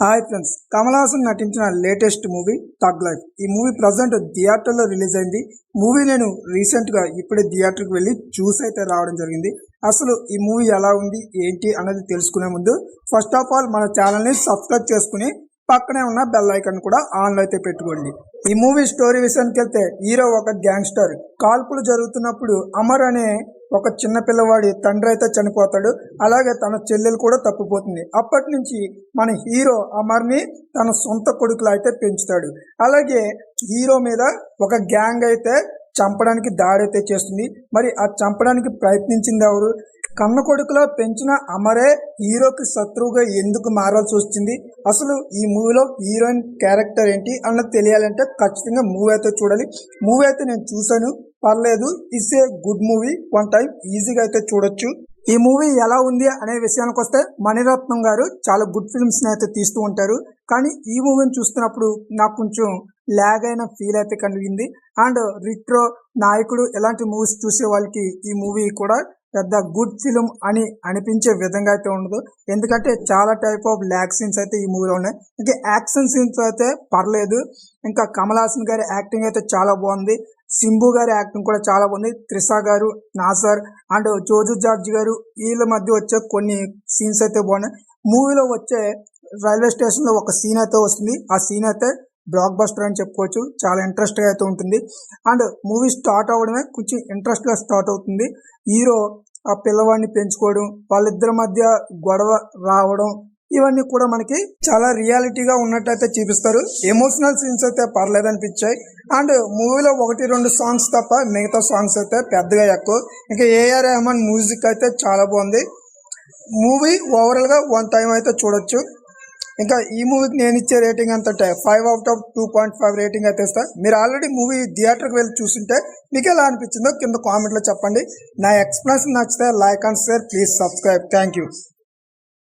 Hi friends Kamal Haasan నటించిన latest movie tug life ఈ movie present థియేటర్లో రిలీజ్ అయింది. మూవీ నేను రీసెంట్గా ఇప్పుడే థియేటర్కి వెళ్ళి చూసి అయితే రావడం జరిగింది. అసలు ఈ మూవీ ఎలా ఉంది ఏంటి అనేది తెలుసుకునే ముందు ఫస్ట్ ఆఫ్ ఆల్ మన ఛానల్ని సబ్స్క్రైబ్ చేసుకుని పక్కనే ఉన్న బెల్ ఐకన్ కూడా ఆన్లో అయితే పెట్టుకోండి. ఈ మూవీ స్టోరీ విషయానికి వెళ్తే హీరో ఒక గ్యాంగ్స్టర్ కాల్పులు జరుగుతున్నప్పుడు అమర్ అనే ఒక చిన్న పిల్లవాడి తండ్రి అయితే చనిపోతాడు. అలాగే తన చెల్లెలు కూడా తప్పిపోతుంది. అప్పటి నుంచి మన హీరో అమర్ని తన సొంత కొడుకులు అయితే పెంచుతాడు. అలాగే హీరో మీద ఒక గ్యాంగ్ అయితే చంపడానికి దాడి అయితే చేస్తుంది. మరి ఆ చంపడానికి ప్రయత్నించింది ఎవరు? కన్న కొడుకులో పెంచిన అమరే హీరోకి శత్రువుగా ఎందుకు మారాల్సి వచ్చింది? అసలు ఈ మూవీలో హీరోయిన్ క్యారెక్టర్ ఏంటి అన్నది తెలియాలంటే ఖచ్చితంగా మూవీ అయితే చూడాలి. మూవీ అయితే నేను చూశాను. పర్లేదు it's a good movie one time ఈజీగా అయితే చూడొచ్చు. ఈ మూవీ ఎలా ఉంది అనే విషయానికి వస్తే మణిరత్నం గారు చాలా గుడ్ ఫిల్మ్స్ని అయితే తీస్తూ ఉంటారు. కానీ ఈ మూవీని చూస్తున్నప్పుడు నాకు కొంచెం ల్యాగ్ అయిన ఫీల్ అయితే కలిగింది. అండ్ రిట్రో నాయకుడు ఇలాంటి మూవీస్ చూసే వాళ్ళకి ఈ మూవీ కూడా పెద్ద గుడ్ ఫిలిం అని అనిపించే విధంగా అయితే ఉండదు. ఎందుకంటే చాలా టైప్ ఆఫ్ ల్యాక్ సీన్స్ అయితే ఈ మూవీలో ఉన్నాయి. ఇంకా యాక్షన్ సీన్స్ అయితే పర్లేదు. ఇంకా కమల్ హాసన్ గారి యాక్టింగ్ అయితే చాలా బాగుంది. సింబు గారి యాక్టింగ్ కూడా చాలా బాగుంది. త్రిషా గారు నాసర్ అండ్ జోజు జార్జ్ గారు వీళ్ళ మధ్య వచ్చే కొన్ని సీన్స్ అయితే బాగున్నాయి. మూవీలో వచ్చే రైల్వే స్టేషన్లో ఒక సీన్ అయితే వస్తుంది. ఆ సీన్ అయితే బ్లాక్ బస్టర్ అని చెప్పుకోవచ్చు. చాలా ఇంట్రెస్ట్గా అయితే ఉంటుంది. అండ్ మూవీ స్టార్ట్ అవ్వడమే కొంచెం ఇంట్రెస్ట్గా స్టార్ట్ అవుతుంది. హీరో ఆ పిల్లవాడిని పెంచుకోవడం వాళ్ళిద్దరి మధ్య గొడవ రావడం ఇవన్నీ కూడా మనకి చాలా రియాలిటీగా ఉన్నట్టయితే చూపిస్తారు. ఎమోషనల్ సీన్స్ అయితే పర్లేదు అనిపించాయి. అండ్ మూవీలో ఒకటి రెండు సాంగ్స్ తప్ప మిగతా సాంగ్స్ అయితే పెద్దగా ఎక్కువ. ఇంకా ఏఆర్ రెహమాన్ మ్యూజిక్ అయితే చాలా బాగుంది. మూవీ ఓవరాల్గా వన్ టైం అయితే చూడొచ్చు. ఇంకా ఈ మూవీకి నేను ఇచ్చే రేటింగ్ ఎంత అంటే five out of two point five rating అయితే ఇస్తా. మీరు ఆల్రెడీ మూవీ థియేటర్కి వెళ్ళి చూస్తుంటే మీకు ఎలా అనిపించిందో కింద కామెంట్లో చెప్పండి. నా ఎక్స్ప్రెన్స్ నచ్చితే like and share please subscribe thank you